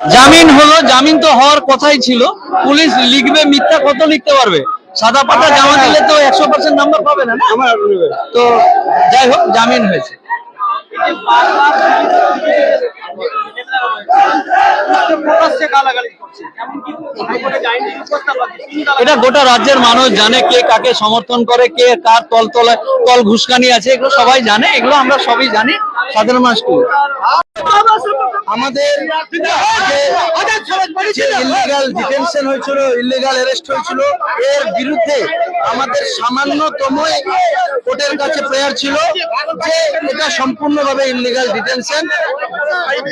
জামিন হলো জামিন তো হওয়ার কথাই ছিল। পুলিশ লিখবে মিথ্যা কত লিখতে পারবে? সাদা পাতা জমা দিলে তো একশো পার্সেন্ট নাম্বার পাবে না তো যাই হোক জামিন হয়েছে। এটা গোটা রাজ্যের মানুষ জানে কে কাকে সমর্থন করে কে কার তল তলে তল ঘুষকানি আছে এগুলো সবাই জানে এগুলো আমরা সবই জানি সাধারণ মানুষ আমাদের ইলিগাল ডিটেনশন হয়েছিল ইলিগাল অ্যারেস্ট হয়েছিল। এর বিরুদ্ধে আমাদের সামান্যতম কোর্টের কাছে প্রেয়ার ছিল যে এটা সম্পূর্ণভাবে ইলিগাল ডিটেনশন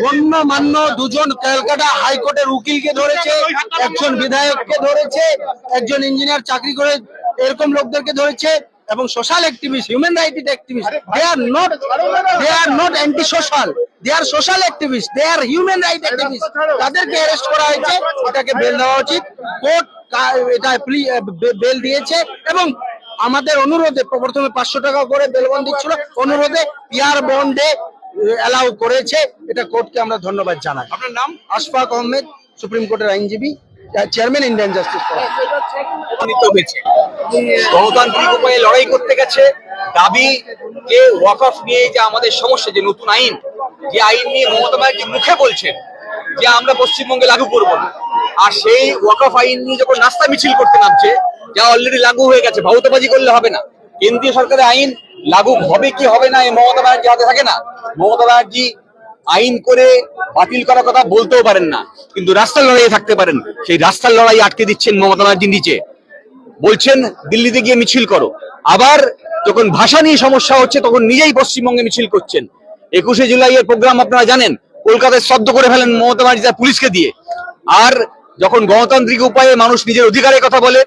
গণ্যমান্য দুজন ক্যালকাটা হাইকোর্টের উকিলকে ধরেছে, একজন বিধায়ককে ধরেছে, একজন ইঞ্জিনিয়ার চাকরি করে এরকম লোকদেরকে ধরেছে। এবং social activist human right activist they are not they are not anti social they are social activist they are human right activist তাদেরকে অ্যারেস্ট করা হয়েছে। এটাকে বেল দেওয়া উচিত। কোর্ট এটা বেল দিয়েছে এবং আমাদের অনুরোধে প্রথমে পাঁচশো টাকা করে বেল বন্ড দিচ্ছিল। অনুরোধে পিয়ার বন্ডে অ্যালাউ করেছে। এটা কোর্টকে আমরা ধন্যবাদ জানাই। আপনার নাম? আশফাক আহমেদ সুপ্রিম কোর্টের আইনজীবী। চেয়ারম্যান ইন্ডিয়ান জাস্টিস হয়েছে। গণতান্ত্রিক উপায়ে লড়াই করতে গেছে। দাবি যে ওয়াক অফ নিয়ে যে আমাদের সমস্যা যে নতুন আইন যে আইন নিয়ে মমতা ব্যানার্জি মুখে বলছেন যে আমরা পশ্চিমবঙ্গে লাগু করব না। আর সেই ওয়াক অফ আইন নিয়ে যখন নাস্তা মিছিল করতে নামছে যা অলরেডি লাগু হয়ে গেছে ভাউতাবাজি করলে হবে না। কেন্দ্রীয় সরকারের আইন লাগু হবে কি হবে না এই মমতা ব্যানার্জি হাতে থাকে না? মমতা ব্যানার্জি আইন করে বাতিল করার কথা বলতেও পারেন না। কিন্তু রাস্তার লড়াইয়ে থাকতে পারেন। সেই রাস্তার লড়াই আটকে দিচ্ছেন মমতা ব্যানার্জির নিচে। বলছেন, দিল্লিতে গিয়ে মিছিল করো। আবার যখন ভাষা নিয়ে সমস্যা হচ্ছে, তখন নিজেই পশ্চিমবঙ্গে মিছিল করছেন। একুশে জুলাই এর প্রোগ্রাম আপনারা জানেন, কলকাতায় শব্দ করে ফেলেন মমতা ব্যানার্জি তার পুলিশকে দিয়ে। আর যখন গণতান্ত্রিক উপায়ে মানুষ নিজের অধিকারের কথা বলে,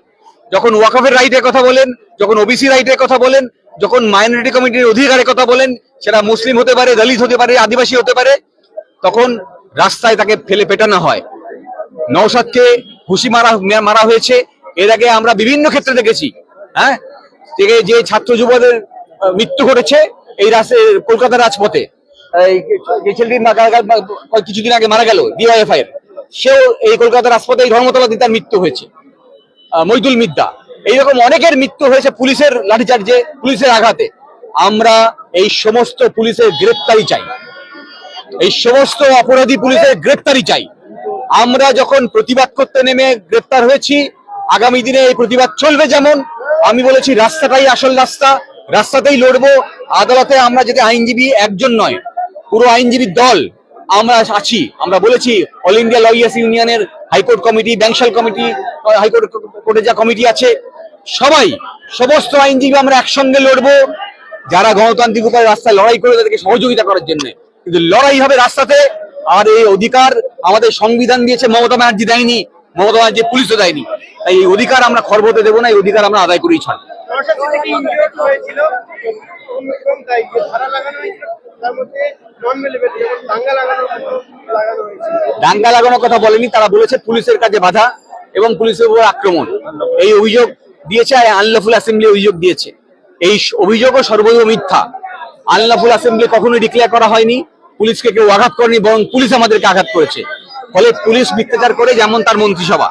যখন ওয়াকফের রাইটের কথা বলেন, যখন ওবিসি রাইটের কথা বলেন, যখন মাইনরিটি কমিটির অধিকারের কথা বলেন, সেটা মুসলিম হতে পারে, দলিত হতে পারে, আদিবাসী হতে পারে তখন রাস্তায় তাকে ফেলে পেটানো হয়। নৌসাদকে ঘুষি মারা মারা হয়েছে। এর আগে আমরা বিভিন্ন ক্ষেত্রে দেখেছি হ্যাঁ? থেকে যে ছাত্র যুবদের মৃত্যু ঘটেছে এই রাস্তায় কলকাতার রাজপথে। কিছুদিন আগে মারা গেল ডিওয়াইএফআই এর সেও এই কলকাতার রাজপথে এই ধর্মতলাতে তার মৃত্যু হয়েছে আহ, মইদুল মিদ্দা। এইরকম অনেকের মৃত্যু হয়েছে পুলিশের লাঠিচার্জে পুলিশের আঘাতে। আমরা এই সমস্ত পুলিশের গ্রেপ্তারি চাই। এই সমস্ত অপরাধী পুলিশের গ্রেপ্তারি চাই। আমরা যখন প্রতিবাদ করতে নেমে গ্রেপ্তার হয়েছি, আগামী দিনে এই প্রতিবাদ চলবে যেমন। আমি বলেছি, রাস্তাটাই আসল রাস্তা, রাস্তাতেই লড়বো। আদালতে আমরা যদি আইনজীবী একজন নয়, পুরো আইনজীবীর দল আমরা আছি। আমরা বলেছি, অল ইন্ডিয়া লয়ার্স ইউনিয়নের high court committee, Bankshall committee, high court কোর্টে যা কমিটি আছে, সবাই, সমস্ত আইনজীবী আমরা একসঙ্গে লড়বো। যারা গণতান্ত্রিক উপায়ে রাস্তায় লড়াই করে তাদেরকে সহযোগিতা করার জন্য। কিন্তু লড়াই হবে রাস্তাতে। আর এই অধিকার আমাদের সংবিধান দিয়েছে মমতা ব্যানার্জি দেয়নি মমতা ব্যানার্জি পুলিশও দেয়নি। তাই এই অধিকার আমরা খর্ব হতে দেবো না এই অধিকার আমরা আদায় করেই দাঙ্গা লাগানো হয়েছিল। দাঙ্গা লাগানোর কথা বলেনি তারা বলেছে পুলিশের কাছে বাধা এবং পুলিশের উপর আক্রমণ। এই অভিযোগ দিয়েছে আর আনলফুল অ্যাসেম্বলি অভিযোগ দিয়েছে। এই অভিযোগও সর্বৈব মিথ্যা। আনলফুল অ্যাসেম্বলি কখনোই ডিক্লেয়ার করা হয়নি। পুলিশকে কেউ আঘাত করেনি, বরং পুলিশ আমাদেরকে আঘাত করেছে। ফলে পুলিশ মিথ্যাচার করে যেমন তার মন্ত্রিসভা।